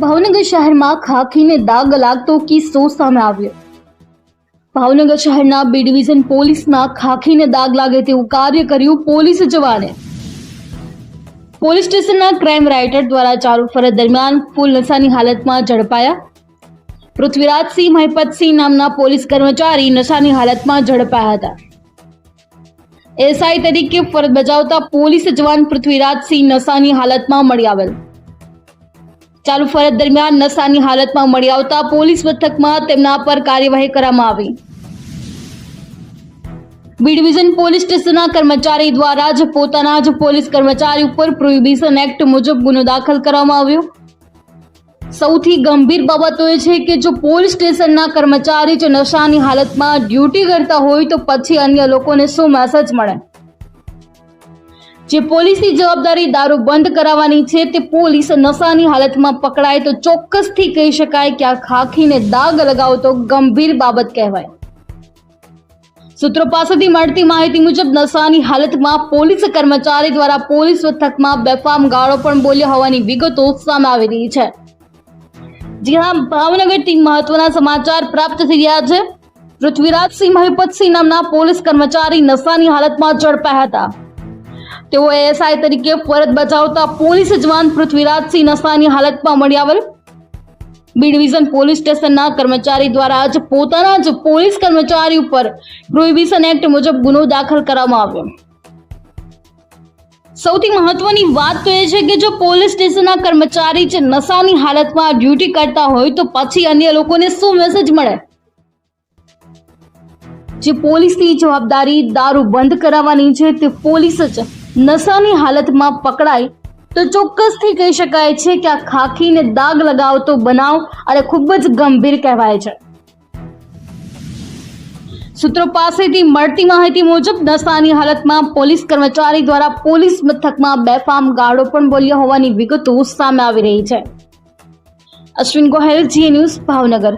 ભાવનગર શહેરમાં ખાખીને દાગ લાગતો કિસ્સો સામે આવ્યો. ભાવનગર શહેરના બી ડિવિઝન પોલીસના ખાખીને દાગ લાગે તેવું કાર્ય કર્યું પોલીસ જવાને. પોલીસ સ્ટેશનના ક્રાઇમ રાઇટર દ્વારા ચાલુ ફરજ દરમિયાન ફૂલ નશાની હાલતમાં ઝડપાયા. પૃથ્વીરાજસિંહ મહેપતસિંહ નામના પોલીસ કર્મચારી નશાની હાલતમાં ઝડપાયા હતા. એસઆઈ તરીકે ફરજ બજાવતા પોલીસ જવાન પૃથ્વીરાજસિંહ નશાની હાલતમાં મળી આવેલ. ચાલુ ફરજ દરમિયાન નશાની હાલતમાં મળી આવતા પોલીસ મથકમાં તેમના પર કાર્યવાહી કરવામાં આવી. બી પોલીસ સ્ટેશનના કર્મચારી દ્વારા જ પોતાના જ પોલીસ કર્મચારી ઉપર પ્રોહિબિશન એક્ટ મુજબ ગુનો દાખલ કરવામાં આવ્યો. સૌથી ગંભીર બાબત એ છે કે જો પોલીસ સ્ટેશનના કર્મચારી જો નશાની હાલતમાં ડ્યુટી કરતા હોય તો પછી અન્ય લોકોને શું મેસેજ મળે? જે પોલીસની જવાબદારી દારૂ બંધ કરાવવાની છે, તે પોલીસ નશાની હાલતમાં પકડાય તો ચોક્કસથી કહી શકાય કે આ ખાખીને દાગ લગાવતો ગંભીર બાબત કહેવાય. સૂત્રો પાસેથી મળતી માહિતી મુજબ, નશાની હાલતમાં પોલીસ કર્મચારી દ્વારા પોલીસ મથકમાં બેફામ ગાળો પણ બોલ્યો હોવાની વિગતો સામે આવી રહી છે. હા ભાવનગરથી મહત્વના સમાચાર પ્રાપ્ત થઈ રહ્યા છે. પૃથ્વીરાજસિંહ મહિપતસિંહ નામના પોલીસ કર્મચારી નશાની હાલતમાં ઝડપાયા હતા. તેઓ એએસઆઈ તરીકે ફરજ બજાવતા પોલીસ જવાન પૃથ્વીરાજસિંહ નશાની હાલતમાં મળી આવેલ. બી ડિવિઝન પોલીસ સ્ટેશનના કર્મચારી દ્વારા જ પોતાના જ પોલીસ કર્મચારી ઉપર પ્રોહિબિશન એક્ટ મુજબ ગુનો દાખલ કરવામાં આવ્યો. સૌથી મહત્વની વાત તો એ છે કે જો પોલીસ સ્ટેશનના કર્મચારી જે નશાની હાલતમાં ડ્યુટી કરતા હોય તો પછી અન્ય લોકોને શું મેસેજ મળે? જે પોલીસની જવાબદારી દારૂ બંધ કરાવવાની છે તે પોલીસ જ નશાની હાલતમાં પકડાય તો ચોક્કસથી કહી શકાય છે કે આ ખાખીને દાગ લગાવતો બનાવ અને ખૂબ જ ગંભીર કહેવાય છે. સૂત્રો પાસેથી મળતી માહિતી મુજબ, નશાની હાલતમાં પોલીસ કર્મચારી દ્વારા પોલીસ મથકમાં બેફામ ગાળો પણ બોલ્યા હોવાની વિગતો સામે આવી રહી છે. અશ્વિન ગોહેલ, જી ન્યૂઝ, ભાવનગર.